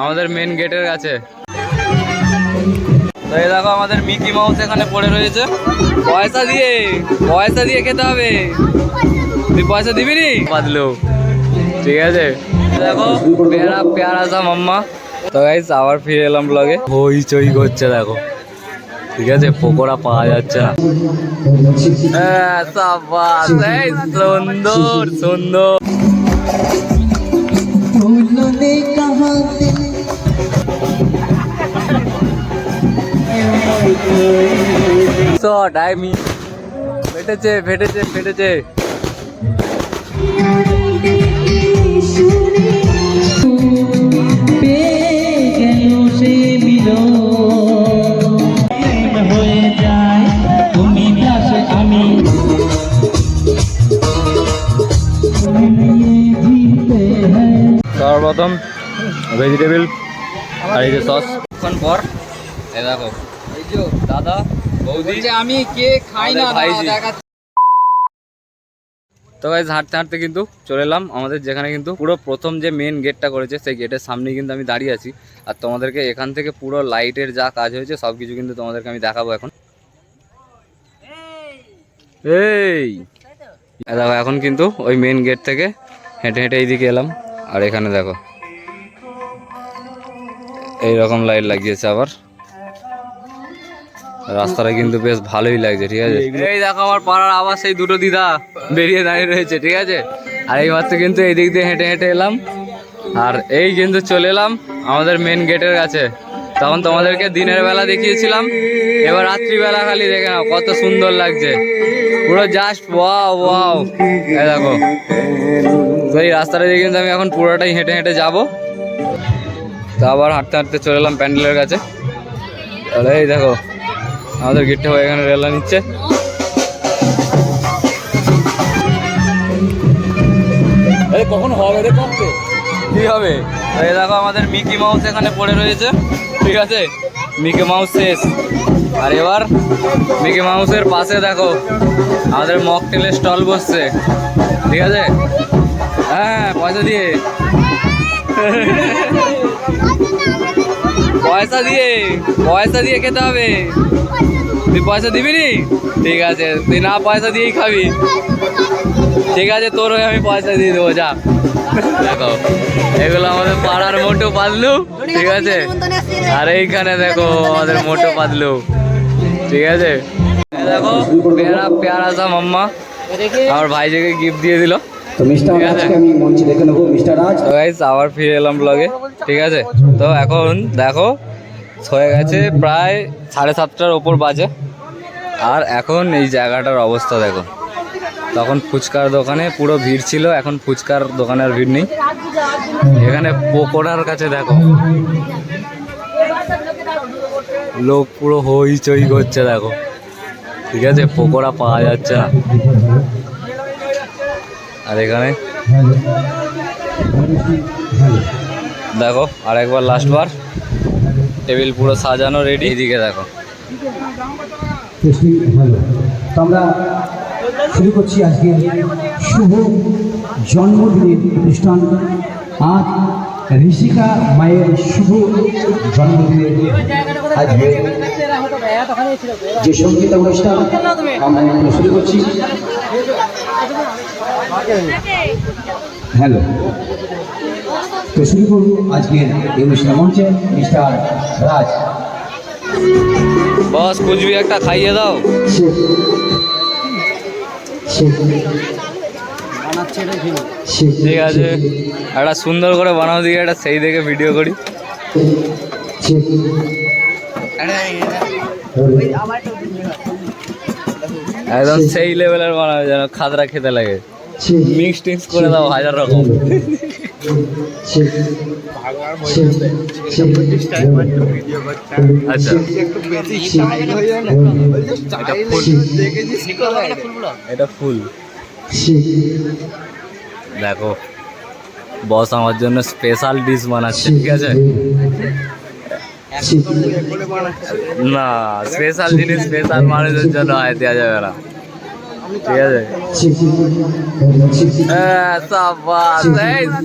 আমাদের মেন গেটের কাছে। তো এই দেখো আমাদের মিকি মাউস এখানে পড়ে রয়েছে। পয়সা দিয়ে পয়সা দিয়ে খেতে হবে। তুই পয়সা দিবি নি? বাদলো। ঠিক আছে। দেখো পেয়ারা পেয়ারা সা মাম্মা। তো গাইস আবার ফিরে এলাম ব্লগে হই চই করছে দেখো। ঠিক আছে পকোড়া পাওয়া যাচ্ছে না। হ্যাঁ, সুন্দর সুন্দর। শট আই মি ফেটেছে ফেটেছে ফেটেছে। সর্বপ্রথম ভেজিটেবল আর এই যে সস কিছুক্ষণ পর এ দেখো। দাদা বৌদি। আমি কে? খাই না তো গাইজ হাঁটতে হাঁটতে কিন্তু চলে এলাম। আমাদের যেখানে কিন্তু পুরো প্রথম যে মেন গেটটা করেছে সেই গেটের সামনে কিন্তু আমি দাঁড়িয়ে আছি। আর তোমাদেরকে এখান থেকে পুরো লাইটের যা কাজ হয়েছে সব কিছু কিন্তু তোমাদেরকে আমি দেখাবো এখন। এই। দেখো এখন কিন্তু ওই মেন গেট থেকে হেঁটে হেঁটে এইদিকে এলাম। আর এখানে দেখো এই রকম লাইট লাগিয়েছে আবার। রাস্তাটা কিন্তু বেশ ভালোই লাগছে ঠিক আছে? এই দেখো আমার পাড়ার আবার সেই দুটো দিদা বেরিয়ে দাঁড়িয়ে রয়েছে ঠিক আছে? আর এই মাত্র কিন্তু এই দিক দিয়ে হেঁটে হেঁটে এলাম। আর এই কিন্তু চলে এলাম আমাদের মেন গেটের কাছে। তখন তোমাদেরকে দিনের বেলা দেখিয়েছিলাম। এবার রাত্রিবেলা খালি দেখে নাও কত সুন্দর লাগছে। পুরো জাস্ট ওয়াও ওয়াও এই দেখো। তো এই রাস্তাটা দিয়ে কিন্তু আমি এখন পুরোটাই হেঁটে হেঁটে যাব। তো আবার হাঁটতে হাঁটতে চলে এলাম প্যান্ডেলের কাছে। তাহলে এই দেখো আমাদের গেটটা হয়ে এখানে রেলা নিচ্ছে কখন হবে রে কমতে কি হবে এই দেখো আমাদের মিকি মাউস এখানে পড়ে রয়েছে ঠিক আছে মিকি মাউস শেষ আর এবার মিকি মাউসের পাশে দেখো আমাদের মকটেলের স্টল বসছে ঠিক আছে হ্যাঁ পয়সা দিয়ে পয়সা দিয়ে পয়সা দিয়ে খেতে হবে। তুই পয়সা দিবি নি ঠিক আছে তুই না পয়সা দিয়েই খাবি। ঠিক আছে তোর হয়ে আমি পয়সা দিয়ে দেবো যা। দেখো এগুলো আমাদের পাড়ার মোটো পাতলু ঠিক আছে? আর এইখানে দেখো আমাদের মোটো পাতলু ঠিক আছে? দেখো পেয়ারা পেয়ারা সা মাম্মা আমার ভাইজিকে গিফট দিয়ে দিল। তো মিস্টার আমি মঞ্চে দেখে নেব মিস্টার রাজ গাইস আবার ফিরে এলাম ব্লগে ঠিক আছে? তো এখন দেখো হয়ে গেছে প্রায় সাড়ে সাতটার ওপর বাজে। আর এখন এই জায়গাটার অবস্থা দেখো। তখন ফুচকার দোকানে পুরো ভিড় ছিল, এখন ফুচকার দোকানে আর ভিড় নেই। এখানে পকোড়ার কাছে দেখো। লোক পুরো হই চই করছে দেখো। ঠিক আছে, পকোড়া পাওয়া যাচ্ছে না। আর এখানে দেখো আর একবার লাস্ট বার। টেবিল পুরো সাজানো রেডি এদিকে দেখো। ভালো। তো আমরা শুরু করছি আজকে শুভ জন্মদিনের অনুষ্ঠান। আজ ঋষিকা মায়ের শুভ জন্মদিনে আজকে যে সংগীত অনুষ্ঠান আমরা এখন শুরু করছি। হ্যালো। তো শুরু করব আজকের এই অনুষ্ঠান মঞ্চে মিস্টার রাজ। বস কুচবি একটা খাইয়ে দাও। ঠিক আছে। একটা সুন্দর করে বানাও দিকে একটা সেই দেখে ভিডিও করি। একদম সেই লেভেলের বানাবে যেন খাদরা খেতে লাগে। মিক্স টিক্স করে দাও হাজার রকম। আচ্ছা। এটা? ফুল। দেখো বস আমার জন্য স্পেশাল ডিশ বানাচ্ছে ঠিক আছে? না স্পেশাল জিনিস স্পেশাল মানুষের জন্য হয় দেওয়া যাবে না। ঠিক আছে।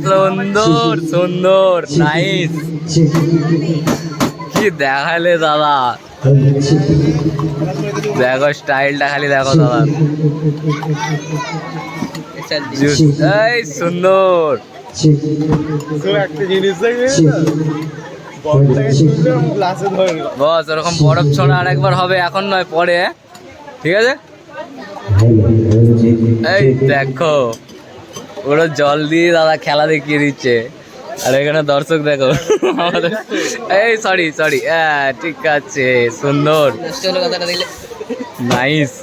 সুন্দর সুন্দর নাইস কি দেখালে দাদা? দেখো স্টাইলটা খালি দেখো দাদা। এই, সুন্দর। বস, ওরকম বরফ ছড়া আরেকবার হবে, এখন নয়, পরে, ঠিক আছে? এই দেখো ওরা জল দিয়ে দাদা খেলা দেখিয়ে দিচ্ছে। আর এখানে দর্শক দেখো এই সরি সরি ঠিক আছে, সুন্দর। নাইস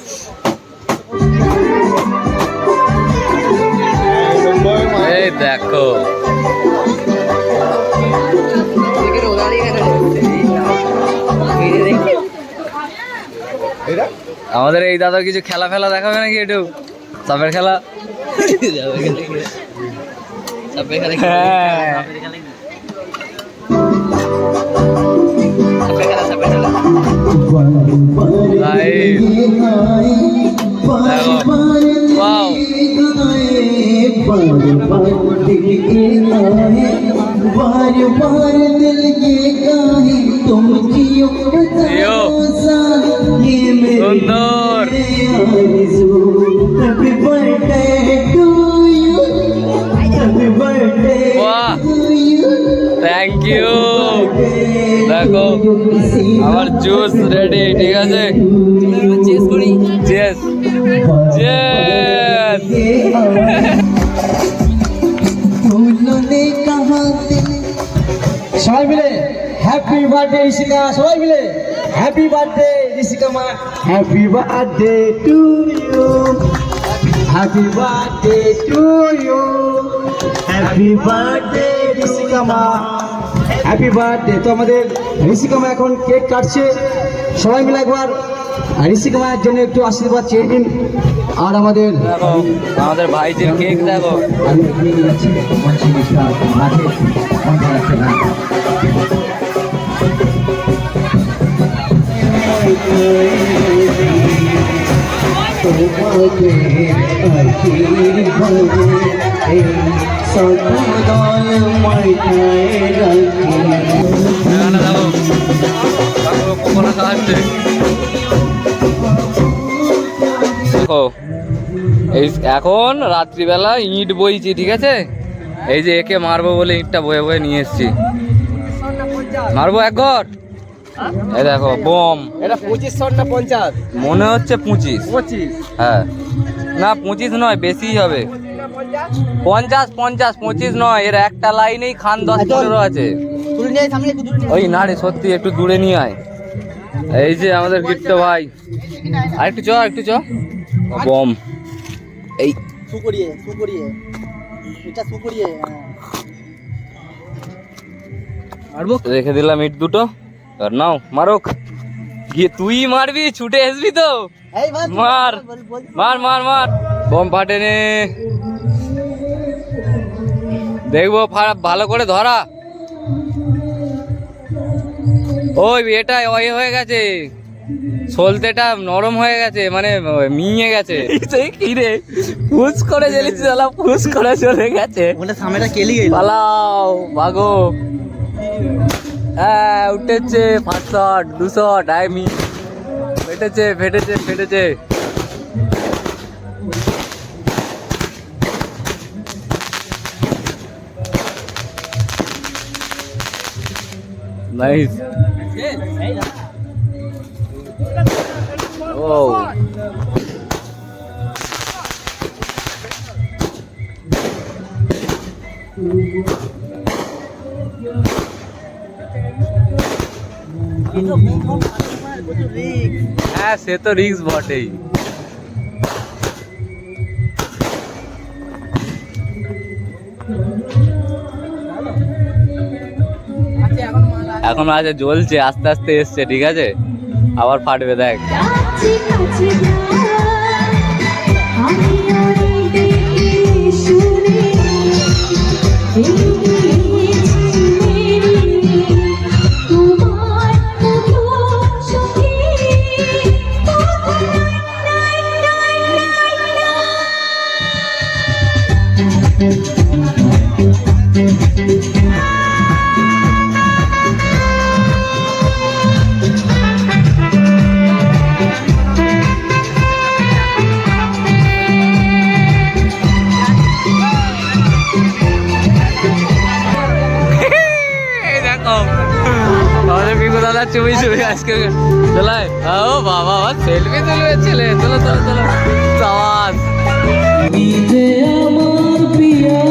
এই দেখো। আমাদের এই দাদা কিছু খেলা ফেলা দেখাবে নাকি একটু সাপের খেলা হ্যাঁ Nice. দেখো ওয়াও बार बार दिल ये गाहे तुम जियो जियो। ये मेरी সুন্দর। থ্যাংক ইউ দেখো আমার জুস রেডি ঠিক আছে? চেস করি চেস চেস সবাই মিলে হ্যাপি বার্থডে ঋষিকা সবাই মিলে হ্যাপি বার্থডে ঋষিকা মা। Happy birthday to you happy birthday to you happy birthday Rishika মা হ্যাপি বার্থডে তো আমাদের ঋষিকা মা এখন কেক কাটছে। সবাই মিলে একবার ঋষিকা মায়ের জন্য একটু আশীর্বাদ চেয়ে দিন আর আমাদের আমাদের ভাইজির কেক দেখো। এই এখন রাত্রিবেলা ইট বইছি, ঠিক আছে? এই যে একে মারবো বলে ইটটা বয়ে বয়ে নিয়ে এসছি। মারবো এক ঘর এই দেখো বোম। এটা পঁচিশ শট না পঞ্চাশ? মনে হচ্ছে পঁচিশ। পঁচিশ। হ্যাঁ। না পঁচিশ নয় বেশিই হবে। পঞ্চাশ পঞ্চাশ পঁচিশ নয় এর একটা লাইনেই খান দশ পনেরো আছে। ওই না রে সত্যি একটু দূরে নিয়ে আয়। এই যে আমাদের গিট্টো ভাই। আর একটু চ একটু চ। বম। এই। সু করিয়ে সু করিয়ে। এটা সু করিয়ে রেখে দিলাম ইট দুটো। আর নাও মারুক। গিয়ে তুই মারবি ছুটে আসবি তো। মার মার মার মার বম ফাটে নে। দেখব ভালো করে ধরা। ওই এটা ওই হয়ে গেছে। সলতেটা নরম হয়ে গেছে মানে মিয়ে গেছে। কি রে? ফুস করে জ্বলেছে দাদা ফুস করে চলে গেছে। ওটা সামনেটা কেলি গেল পালাও ভাগো হ্যাঁ উঠেছে পাঁচ শট দু ফেটেছে ফেটেছে ফেটেছে। নাইস ও হ্যাঁ সে তো রিক্স বটেই। এখন আছে জ্বলছে, আস্তে আস্তে এসছে, ঠিক আছে? আবার ফাটবে, দেখ। কাছে কাছে দাদা চুপি চুপি আজকে চলাই। ও বাবা সেলফি তুলবে ছেলে চলো চলো চলো। নিজে আমার প্রিয়া,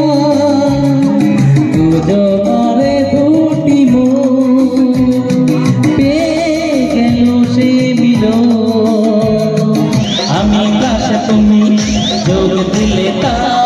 দুজনারে দুটি মন। পেয়ে সে মিলন? আমি পাশে তুমি যোগ দিলে তাই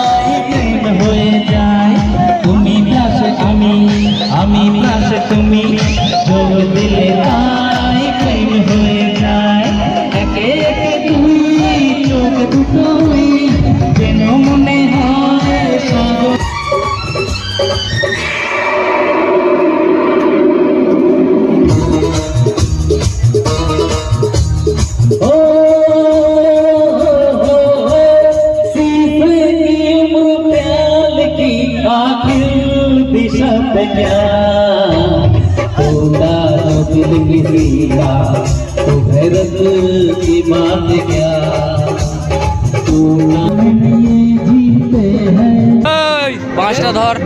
ধর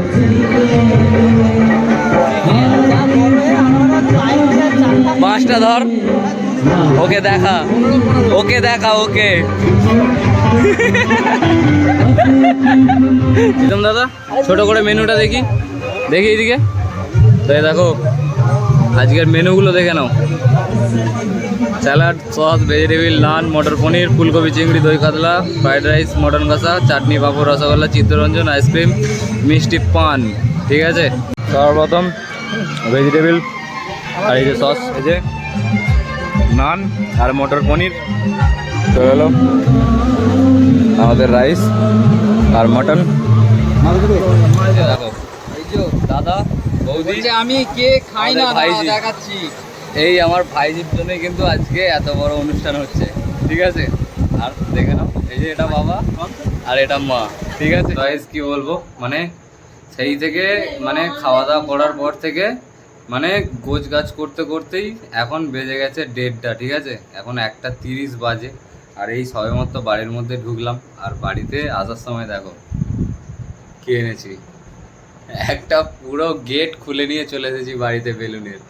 পাঁচটা ধর। ওকে দেখা। ওকে দেখা, ওকে। দাদা, ছোট করে মেনুটা দেখি। দেখি এদিকে তো এই দেখো, আজকের মেনুগুলো দেখে নাও। Salad sauce vegetable naan matar paneer ফুলকপি চিংড়ি দই কাতলা ফ্রাইড রাইস মটন কষা চাটনি পাঁপড় রসগোল্লা চিত্তরঞ্জন আইসক্রিম মিষ্টি পান। ঠিক আছে? সর্বপ্রথম ভেজিটেবিল আর এই যে সস এই যে নান আর মটর পনির। চলে গেল আমাদের রাইস আর মটন। দাদা বৌদি। আমি কে খাই না দেখাচ্ছি। এই আমার ভাইজির জন্যই কিন্তু আজকে এত বড় অনুষ্ঠান হচ্ছে, ঠিক আছে? আর দেখে নাও, এই যে এটা বাবা আর এটা মা, ঠিক আছে? গাইস কি বলব? মানে সেই থেকে মানে খাওয়া দাওয়া করার পর থেকে মানে গোছ গাছ করতে করতেই এখন বেজে গেছে দেড়টা, ঠিক আছে? এখন একটা তিরিশ বাজে, আর এই সবেমাত্র বাড়ির মধ্যে ঢুকলাম। আর বাড়িতে আসার সময় দেখো, কে এনেছি? একটা পুরো গেট খুলে নিয়ে চলে এসেছি বাড়িতে বেলুনের।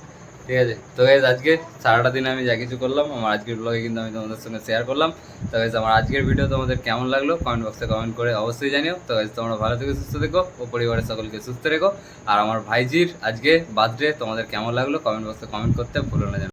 ঠিক আছে? তো গাইজ আজকে সারাটা দিন আমি যা কিছু করলাম, আমার আজকের ব্লগে কিন্তু আমি তোমাদের সঙ্গে শেয়ার করলাম। তো গাইজ আমার আজকের ভিডিও তোমাদের কেমন লাগল? কমেন্ট বক্সে কমেন্ট করে অবশ্যই জানিও। তো গাইজ তোমরা ভালো থেকে, সুস্থ থেকো ও পরিবারের সকলকে সুস্থ রেখো। আর আমার ভাইজির আজকে বার্থডে তোমাদের কেমন লাগল? কমেন্ট বক্সে কমেন্ট করতে ভুলো না।